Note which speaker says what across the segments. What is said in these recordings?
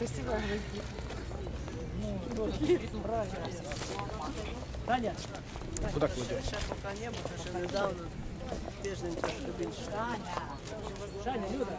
Speaker 1: Красивая гвоздика.
Speaker 2: Таня,
Speaker 3: Куда кладемо?
Speaker 4: Ще поки не, бо ще недавно тиждень трошки більше.
Speaker 2: Жаня, Люда.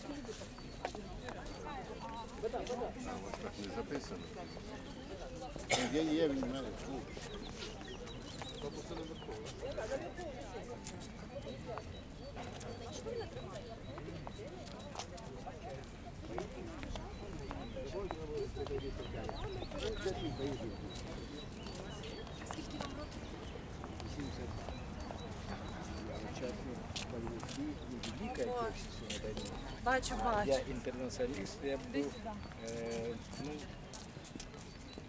Speaker 1: смотрите?
Speaker 3: Так не записано. Є, є, він в мене. Фу.
Speaker 1: Бачу, бачу.
Speaker 5: Я интернационалист, я был, э, ну,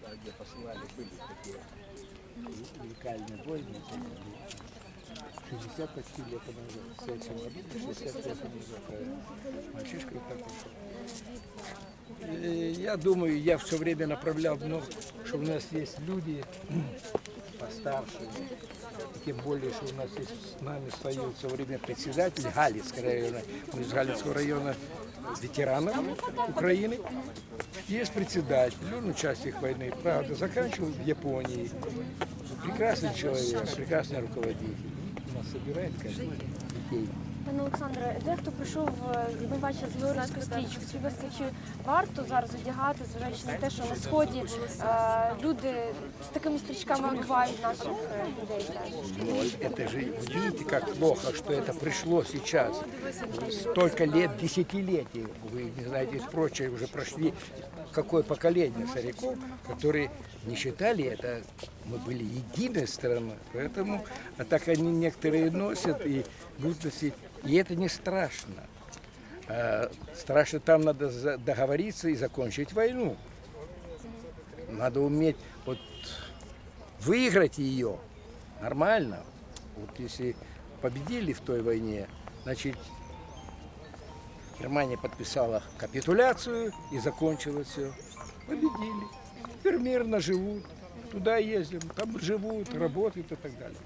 Speaker 5: да, где посылали, были такие уникальные войны. 60 почти лет назад, в Советском году, 60 лет назад, э, мальчишка вот так вот. Э, Я думаю, я все время направлял, но что у нас есть люди постарше, тем более, что у нас есть с нами стоит все время председатель Галицкого района, мы из Галицкого района ветеранов Украины. Есть председатель, он участник войны, правда, заканчивал в Японии. Прекрасный человек, прекрасный руководитель. Нас собирает, конечно, детей.
Speaker 6: Пане Олександре, дехто прийшов, е, ми бачили з Георгійською стрічку. Скажіть, будь ласка, чи варто зараз одягати, зважаючи на те, що на сході е, люди з такими стрічками вбивають наших е, людей? теж?
Speaker 5: Но это же, вы видите, как плохо, что это пришло сейчас. Столько лет, десятилетий, вы не знаете, и прочее, уже прошли какое поколение стариков, которые не считали это, мы были единой страной, поэтому, а так они некоторые носят и будут носить, и это не страшно. А страшно там надо договориться и закончить войну. Надо уметь вот выиграть ее нормально. Вот если победили в той войне, значит, Германия подписала капитуляцию и закончила все. Победили. Теперь мирно живут. Туда ездим, там живут, работают и так далее.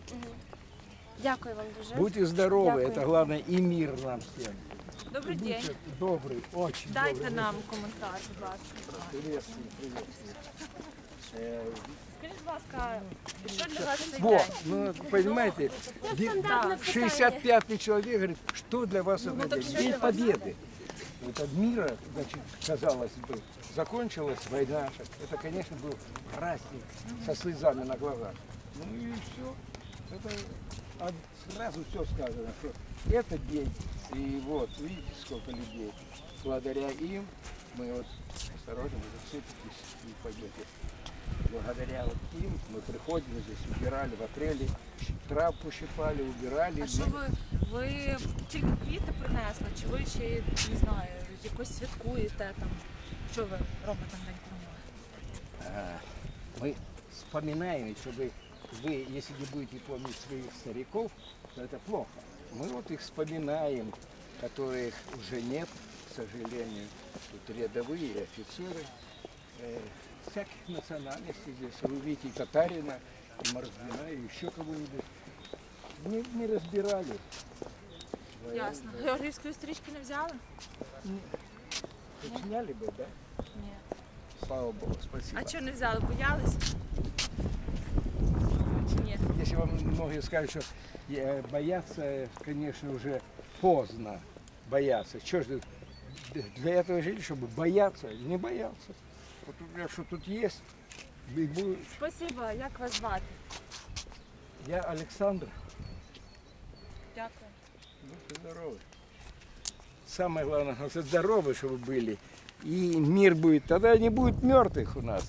Speaker 6: Дякую вам дуже.
Speaker 5: Будьте здоровы,
Speaker 6: Дякую.
Speaker 5: это главное, и мир нам всем.
Speaker 1: Добрий день.
Speaker 5: Будьте добрый, очень
Speaker 1: Дайте
Speaker 5: добрый.
Speaker 1: нам коментар, будь ласка.
Speaker 5: Приветствую, приветствую.
Speaker 1: Скажіть, будь ласка, що для вас цей
Speaker 5: Вот,
Speaker 1: день?
Speaker 5: ну, понимаете, де- 65-й человек говорит, что для вас это день? День Победы. Вот от мира, значит, казалось бы, закончилась война. Это, конечно, был праздник со слезами на глазах. Ну и все. Это а сразу все сказано, что этот день, и вот, видите, сколько людей. Благодаря им мы вот осторожно вы зацепитесь и пойдете Благодаря вот им мы приходим здесь, убирали в апреле, травку щипали, убирали.
Speaker 1: А що
Speaker 5: Ну,
Speaker 1: ви, ви тільки квіти принесли, чи ви ще, не знаю, якось святкуєте там? Що ви робите на день перемоги?
Speaker 5: А, мы вспоминаем, чтобы вы, если не будете помнить своих стариков, то это плохо. Мы вот их вспоминаем, которых уже нет, к сожалению. Тут рядовые офицеры э, всяких национальностей здесь. Вы видите и татарина, и мордвина, и еще кого-нибудь. Не, не разбирали.
Speaker 1: Ясно. Георгіївської стрічки не взяли?
Speaker 5: Тут сняли бы, да?
Speaker 1: Ні.
Speaker 5: Слава Богу, спасибо.
Speaker 1: А чого не взяли? Боялись? Чи ні?
Speaker 5: Если вам многие скажут, что э, бояться, конечно, уже поздно бояться. Что ж, для этого жили, чтобы бояться, не бояться. Вот у меня что тут будет.
Speaker 1: Спасибо, як вас звати?
Speaker 5: Я Александр.
Speaker 1: Дякую.
Speaker 5: Будьте здоровы. Самое главное, здоровы, чтобы были. И мир будет. Тогда не будет мертвых у нас.